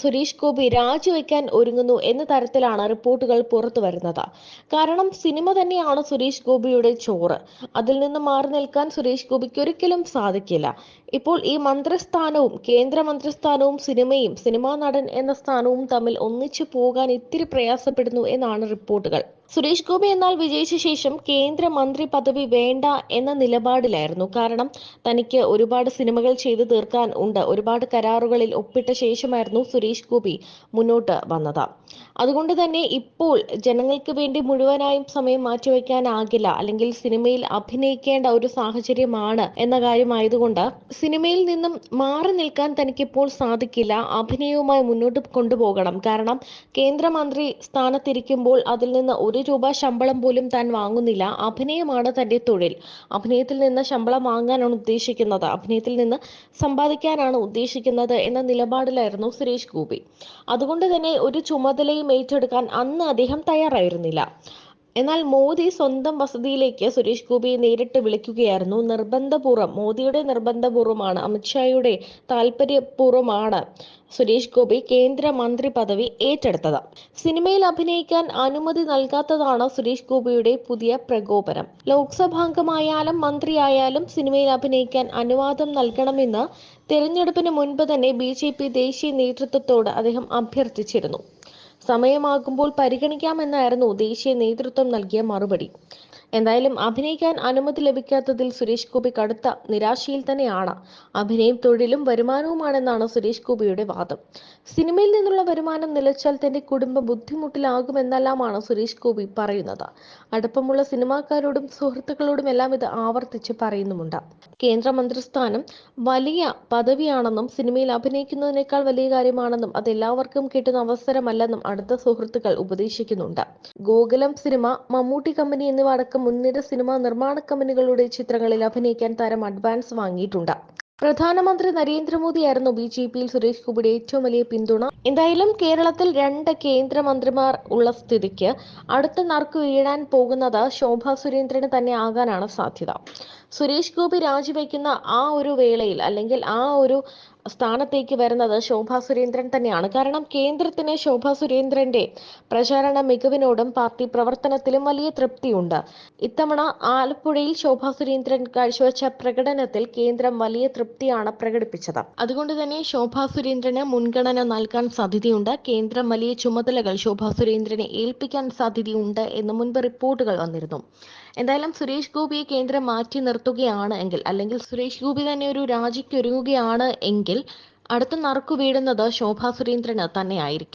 സുരേഷ് ഗോപി രാജിവെക്കാൻ ഒരുങ്ങുന്നു എന്ന തരത്തിലാണ് റിപ്പോർട്ടുകൾ പുറത്തു വരുന്നത്. കാരണം സിനിമ തന്നെയാണ് സുരേഷ് ഗോപിയുടെ ചോറ്. അതിൽ നിന്ന് മാറി നിൽക്കാൻ സുരേഷ് ഗോപിക്ക് ഒരിക്കലും സാധിക്കില്ല. ഇപ്പോൾ ഈ മന്ത്രിസ്ഥാനവും കേന്ദ്ര മന്ത്രിസ്ഥാനവും സിനിമയും സിനിമാ നടൻ എന്ന സ്ഥാനവും തമ്മിൽ ഒന്നിച്ചു പോകാൻ ഇത്തിരി പ്രയാസപ്പെടുന്നു എന്നാണ് റിപ്പോർട്ടുകൾ. സുരേഷ് ഗോപി എന്നാൽ വിജയിച്ച ശേഷം കേന്ദ്ര മന്ത്രി പദവി വേണ്ട എന്ന നിലപാടിലായിരുന്നു. കാരണം തനിക്ക് ഒരുപാട് സിനിമകൾ ചെയ്തു തീർക്കാൻ ഉണ്ട്. ഒരുപാട് കരാറുകളിൽ ഒപ്പിട്ട ശേഷമായിരുന്നു സുരേഷ് ഗോപി മുന്നോട്ട് വന്നത്. അതുകൊണ്ട് തന്നെ ഇപ്പോൾ ജനങ്ങൾക്ക് വേണ്ടി മുഴുവനായും സമയം മാറ്റിവെക്കാനാകില്ല. അല്ലെങ്കിൽ സിനിമയിൽ അഭിനയിക്കേണ്ട ഒരു സാഹചര്യമാണ് എന്ന കാര്യമായതുകൊണ്ട് സിനിമയിൽ നിന്നും മാറി നിൽക്കാൻ തനിക്കിപ്പോൾ സാധിക്കില്ല. അഭിനയവുമായി മുന്നോട്ട് കൊണ്ടുപോകണം. കാരണം കേന്ദ്രമന്ത്രി സ്ഥാനത്തിരിക്കുമ്പോൾ അതിൽ നിന്ന് ഒരു രൂപ ശമ്പളം പോലും താൻ വാങ്ങുന്നില്ല. അഭിനയമാണ് തന്റെ തൊഴിൽ. അഭിനയത്തിൽ നിന്ന് ശമ്പളം വാങ്ങാനാണ് ഉദ്ദേശിക്കുന്നത്. അഭിനയത്തിൽ നിന്ന് സമ്പാദിക്കാനാണ് ഉദ്ദേശിക്കുന്നത് എന്ന നിലപാടിലായിരുന്നു സുരേഷ് ഗോപി. അതുകൊണ്ട് തന്നെ ഒരു ചുമതലയും ഏറ്റെടുക്കാൻ അന്ന് അദ്ദേഹം തയ്യാറായിരുന്നില്ല. എന്നാൽ മോദി സ്വന്തം വസതിയിലേക്ക് സുരേഷ് ഗോപിയെ നേരിട്ട് വിളിക്കുകയായിരുന്നു. നിർബന്ധപൂർവം മോദിയുടെ നിർബന്ധപൂർവമാണ് അമിത്ഷായുടെ താല്പര്യപൂർവമാണ് സുരേഷ് ഗോപി കേന്ദ്ര മന്ത്രി പദവി ഏറ്റെടുത്തത്. സിനിമയിൽ അഭിനയിക്കാൻ അനുമതി നൽകാത്തതാണ് സുരേഷ് ഗോപിയുടെ പുതിയ പ്രകോപനം. ലോക്സഭാംഗമായാലും മന്ത്രിയായാലും സിനിമയിൽ അഭിനയിക്കാൻ അനുവാദം നൽകണമെന്ന് തെരഞ്ഞെടുപ്പിന് മുൻപ് തന്നെ ബി ദേശീയ നേതൃത്വത്തോട് അദ്ദേഹം അഭ്യർത്ഥിച്ചിരുന്നു. സമയമാകുമ്പോൾ പരിഗണിക്കാമെന്നായിരുന്നു ദേശീയ നേതൃത്വം നൽകിയ മറുപടി. എന്തായാലും അഭിനയിക്കാൻ അനുമതി ലഭിക്കാത്തതിൽ സുരേഷ് ഗോപി കടുത്ത നിരാശയിൽ തന്നെയാണ്. അഭിനയം തൊഴിലും വരുമാനവുമാണെന്നാണ് സുരേഷ് ഗോപിയുടെ വാദം. സിനിമയിൽ നിന്നുള്ള വരുമാനം നിലച്ചാൽ തന്റെ കുടുംബം ബുദ്ധിമുട്ടിലാകുമെന്നെല്ലാമാണ് സുരേഷ് ഗോപി പറയുന്നത്. അടുപ്പമുള്ള സിനിമാക്കാരോടും സുഹൃത്തുക്കളോടും എല്ലാം ഇത് ആവർത്തിച്ച് പറയുന്നുമുണ്ട്. കേന്ദ്രമന്ത്രിസ്ഥാനം വലിയ പദവിയാണെന്നും സിനിമയിൽ അഭിനയിക്കുന്നതിനേക്കാൾ വലിയ കാര്യമാണെന്നും അത് എല്ലാവർക്കും കിട്ടുന്ന അവസരമല്ലെന്നും അടുത്ത സുഹൃത്തുക്കൾ ഉപദേശിക്കുന്നുണ്ട്. ഗോകുലം സിനിമ മമ്മൂട്ടി കമ്പനി എന്നിവ അടക്കം മുൻനിര സിനിമാ നിർമ്മാണ കമ്പനികളുടെ ചിത്രങ്ങളിൽ അഭിനയിക്കാൻ താരം അഡ്വാൻസ് വാങ്ങിയിട്ടുണ്ട്. പ്രധാനമന്ത്രി നരേന്ദ്രമോദിയായിരുന്നു ബി ജെ പിയിൽ സുരേഷ് ഗോപിയുടെ ഏറ്റവും വലിയ പിന്തുണ. എന്തായാലും കേരളത്തിൽ രണ്ട് കേന്ദ്രമന്ത്രിമാർ ഉള്ള സ്ഥിതിക്ക് അടുത്ത നറുക്ക് വീഴാൻ പോകുന്നത് ശോഭാ സുരേന്ദ്രന് തന്നെ ആകാനാണ് സാധ്യത. സുരേഷ് ഗോപി രാജിവെക്കുന്ന ആ ഒരു വേളയിൽ അല്ലെങ്കിൽ ആ ഒരു സ്ഥാനത്തേക്ക് വരുന്നത് ശോഭാ സുരേന്ദ്രൻ തന്നെയാണ്. കാരണം കേന്ദ്രത്തിന് ശോഭാ സുരേന്ദ്രന്റെ പ്രചാരണ മികവിനോടും പാർട്ടി പ്രവർത്തനത്തിലും വലിയ തൃപ്തിയുണ്ട്. ഇത്തവണ ആലപ്പുഴയിൽ ശോഭാ സുരേന്ദ്രൻ കാഴ്ചവെച്ച പ്രകടനത്തിൽ കേന്ദ്രം വലിയ തൃപ്തിയാണ് പ്രകടിപ്പിച്ചത്. അതുകൊണ്ട് തന്നെ ശോഭാ സുരേന്ദ്രന് മുൻഗണന നൽകാൻ സാധ്യതയുണ്ട്. കേന്ദ്രം വലിയ ചുമതലകൾ ശോഭാ സുരേന്ദ്രനെ ഏൽപ്പിക്കാൻ സാധ്യതയുണ്ട് എന്ന് മുൻപ് റിപ്പോർട്ടുകൾ വന്നിരുന്നു. എന്തായാലും സുരേഷ് ഗോപിയെ കേന്ദ്രം മാറ്റി നിർത്തുകയാണ് എങ്കിൽ അല്ലെങ്കിൽ സുരേഷ് ഗോപി തന്നെ ഒരു രാജിക്കൊരുങ്ങുകയാണ് എങ്കിൽ അടുത്ത നറുക്കു വീഴുന്നത് ശോഭാ സുരേന്ദ്രന് തന്നെയായിരിക്കും.